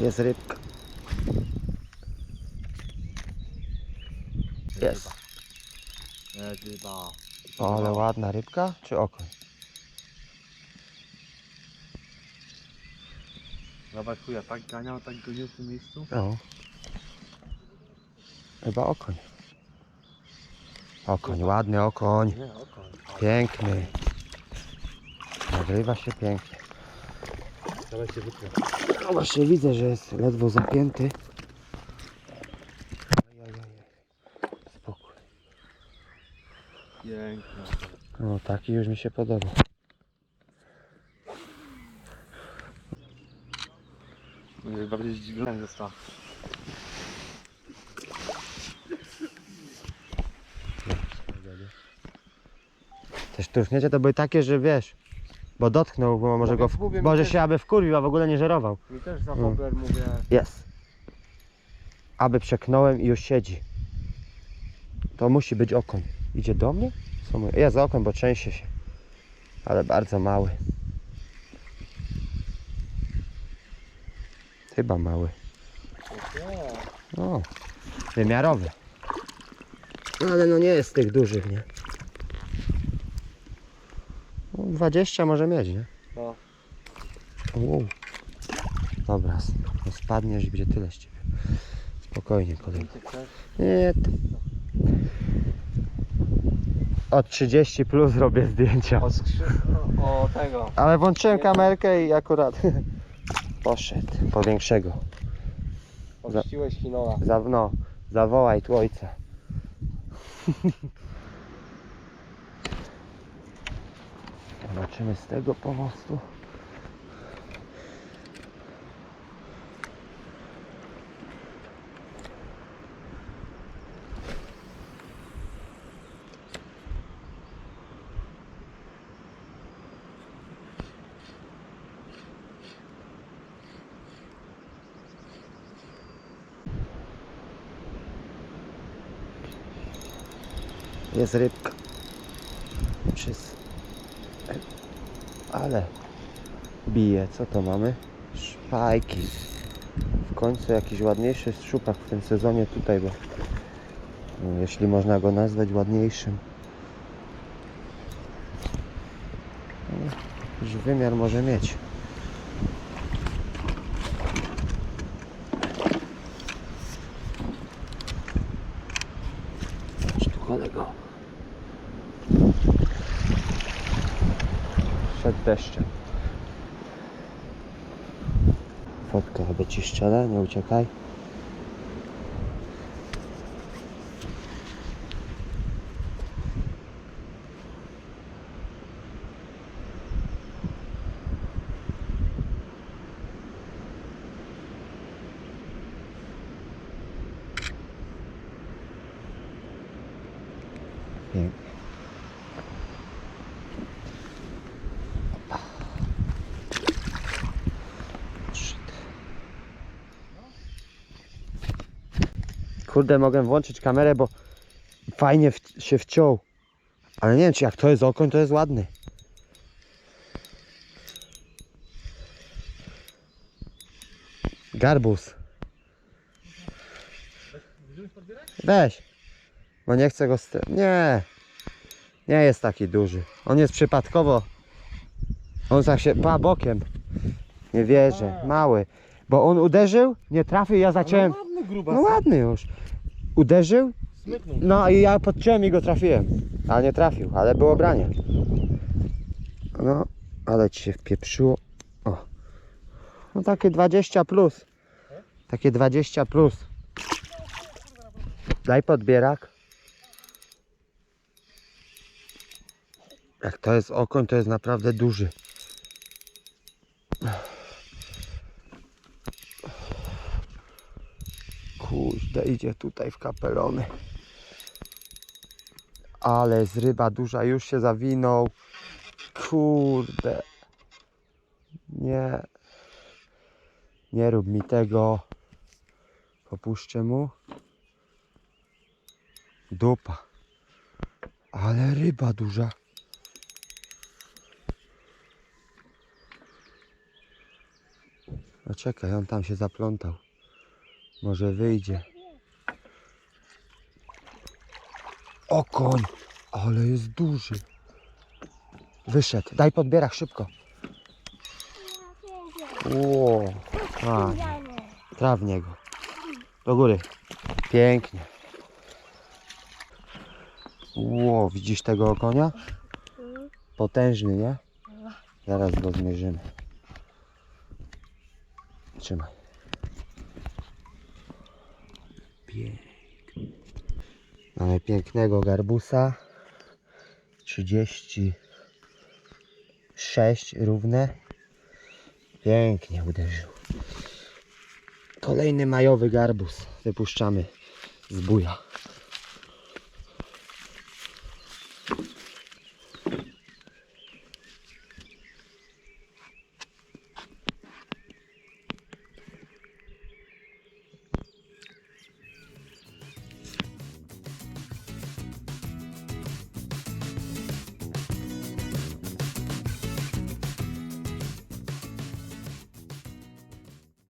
Jest rybka. Jest. Ryba. O, ale ładna rybka, czy okoń? Zobacz chuja, tak ganiał, tak gonił w tym miejscu. No. Chyba okoń. Okoń, ładny okoń. Piękny. Nagrywa się pięknie. No właśnie widzę, że jest ledwo zapięty. Spokój. Piękna. No taki już mi się podoba. Będzie zdziwiony został. Te sztucznięcia to były takie, że wiesz, bo dotknął, bo może go, w, Mówię, może mówię. się aby wkurwił, a w ogóle nie żerował. Mi też za No. wobler mówię. Jest. Aby przeknąłem i już siedzi. To musi być okoń. Idzie do mnie? Co mówię? Jest okoń, bo trzęsie się. Ale bardzo mały. Chyba mały. No, wymiarowy. No, ale no nie jest z tych dużych, nie? No, 20 może mieć, nie? No. Wow. Dobra, no spadniesz i będzie tyle z ciebie. Spokojnie, kolego. Nie. Od 30 plus robię zdjęcia. O, skrzy... o, tego. Ale włączyłem kamerkę i akurat poszedł po większego. Ościłeś Hinola. Za, no, zawołaj tu ojca. Zobaczymy z tego pomostu. Jest rybka. Przez... Ale bije. Co to mamy? Szpajki. W końcu jakiś ładniejszy szczupak w tym sezonie tutaj, bo no, jeśli można go nazwać ładniejszym. No, Już wymiar może mieć. Kolego. Przed deszczem. Fotka chyba ci szczerze, nie uciekaj. Kurde, mogę włączyć kamerę, bo fajnie w, się wciął. Ale nie wiem, czy jak to jest okoń, to jest ładny. Garbus. Weź. Bo nie chcę go... Nie. Nie jest taki duży. On jest przypadkowo. On tak się... Pa, bokiem. Nie wierzę. Mały. Bo on uderzył, nie trafił, ja zacząłem... grubas. No ładny już. Uderzył, Smyknął. no i ja podciąłem i go trafiłem. Ale nie trafił, ale było branie. No, ale ci się wpieprzyło. O. No takie 20 plus. Takie 20 plus. Daj podbierak. Jak to jest okoń, to jest naprawdę duży. Kurde, idzie tutaj w kapelony. Ale z ryba duża już się zawinął. Kurde. Nie. Nie rób mi tego. Popuszczę mu. Dupa. Ale ryba duża. No czekaj, on tam się zaplątał. Może wyjdzie. O koń, ale jest duży. Wyszedł. Daj podbierach szybko. Ło, a, trawnie go. Do góry. Pięknie. Ło, widzisz tego konia? Potężny, nie? Zaraz go zmierzymy. Trzymaj. Piękny. Mamy pięknego garbusa. 36 równe. Pięknie uderzył. Kolejny majowy garbus. Wypuszczamy z buja.